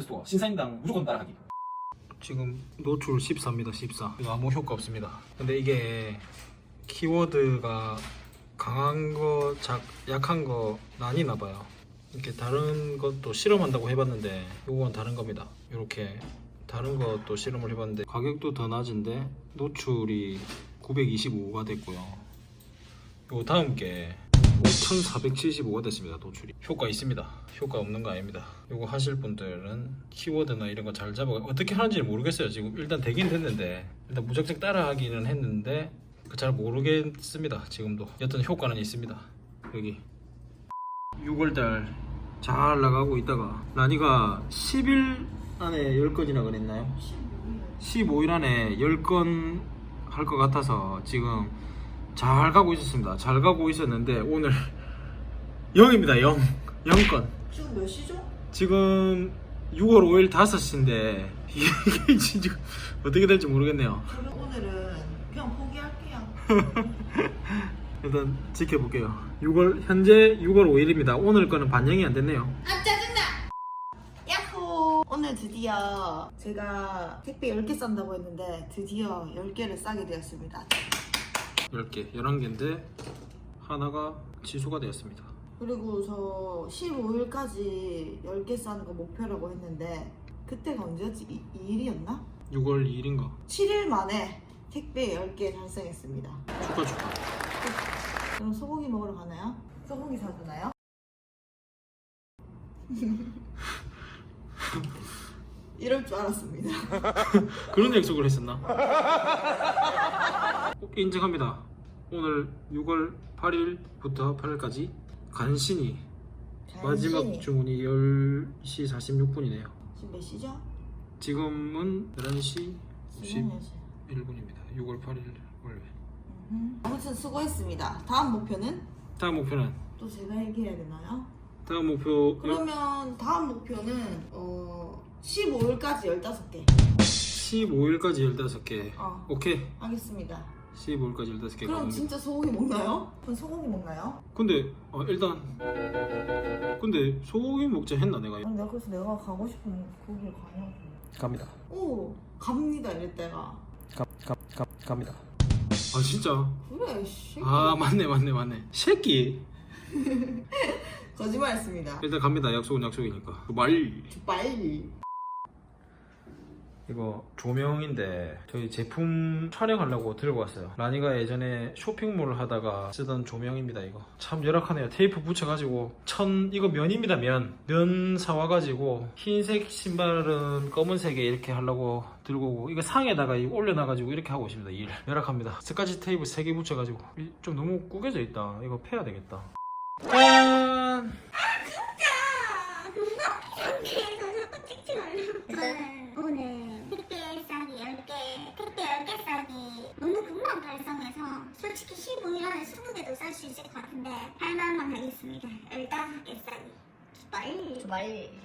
스토어 신사임당 무조건 따라가기. 지금 노출 14입니다 14 이거 아무 효과 없습니다. 근데 이게 키워드가 강한 거 작, 약한 거 나뉘나 봐요. 이렇게 다른 것도 실험한다고 해봤는데 이건 다른 겁니다. 이렇게 다른 것도 실험을 해봤는데 가격도 더 낮은데 노출이 925가 됐고요. 요 다음 게 5475가 됐습니다 노출이. 효과 있습니다. 효과 없는 거 아닙니다. 요거 하실 분들은 키워드나 이런 거 잘 잡아 어떻게 하는지 모르겠어요. 지금 일단 되긴 됐는데 일단 무작정 따라 하기는 했는데 그잘 모르겠습니다 지금도. 여튼 효과는 있습니다. 여기. 6월달 잘 나가고 있다가 라니가 10일 안에 10건이나 그랬나요? 15일 안에 10건 할 것 같아서 지금 잘 가고 있었습니다. 잘 가고 있었는데 오늘 0입니다. 0. 0건. 지금 몇 시죠? 지금 6월 5일 5시인데 이게 지금 어떻게 될지 모르겠네요. 그럼 오늘은 그냥 포기할게요. 일단 지켜볼게요. 6월 현재 6월 5일입니다. 오늘 거는 반영이 안 됐네요. 아 짜증나! 야호! 오늘 드디어 제가 택배 10개 싼다고 했는데 드디어 10개를 싸게 되었습니다. 10개, 11개인데 하나가 취소가 되었습니다. 그리고 저 15일까지 10개 싸는 거 목표라고 했는데 그때가 언제였지? 이, 2일이었나? 6월 2일인가? 7일 만에 택배 10개 달성했습니다. 축하 축하. 그럼 소고기 먹으러 가나요? 소고기 사주나요? 이럴 줄 알았습니다. 그런 약속을 했었나? 인정합니다. 오늘 6월 8일부터 8일까지 간신히 마지막 간신히. 주문이 10시 46분이네요. 지금 몇 시죠? 지금은 11시 지금 몇 시? 51분입니다. 6월 8일 월요일. 아무튼 수고했습니다. 다음 목표는 다음 목표는 또 제가 얘기해야 되나요? 다음 목표 그러면 다음 목표는 어 15일까지 15개. 15일까지 15개. 어 오케이. 알겠습니다. 15일까지 15개 그럼. 진짜 소고기 먹나요? 그럼 소고기 먹나요? 근데 어, 일단 근데 소고기 먹자 했나 내가 아니 내가 그래서 내가 가고 싶은 거기 가냐고. 갑니다. 오 갑니다 이럴 때가. 갑갑갑 갑니다. 아 진짜? 그래 씨. 아 맞네 맞네 맞네. 새끼. 거짓말했습니다. 일단 갑니다. 약속은 약속이니까. 말. 빨리. 이거 조명인데 저희 제품 촬영하려고 들고 왔어요. 라니가 예전에 쇼핑몰을 하다가 쓰던 조명입니다. 이거 참 열악하네요. 테이프 붙여가지고 천 이거 면입니다. 면. 면 사와가지고 흰색 신발은 검은색에 이렇게 하려고 들고 오고 이거 상에다가 이거 올려놔가지고 이렇게 하고 있습니다. 일 열악합니다. 스까지 테이프 3개 붙여가지고 이- 좀 너무 구겨져 있다. 이거 패야 되겠다. 짠! 저는 오늘 택배 싸기 10개, 택배 10개 싸기 너무 금방 달성해서 솔직히 15일 안에 20개도 쌀 수 있을 것 같은데 8만원 하겠습니다. 15개 싸기. 빨리. 빨리.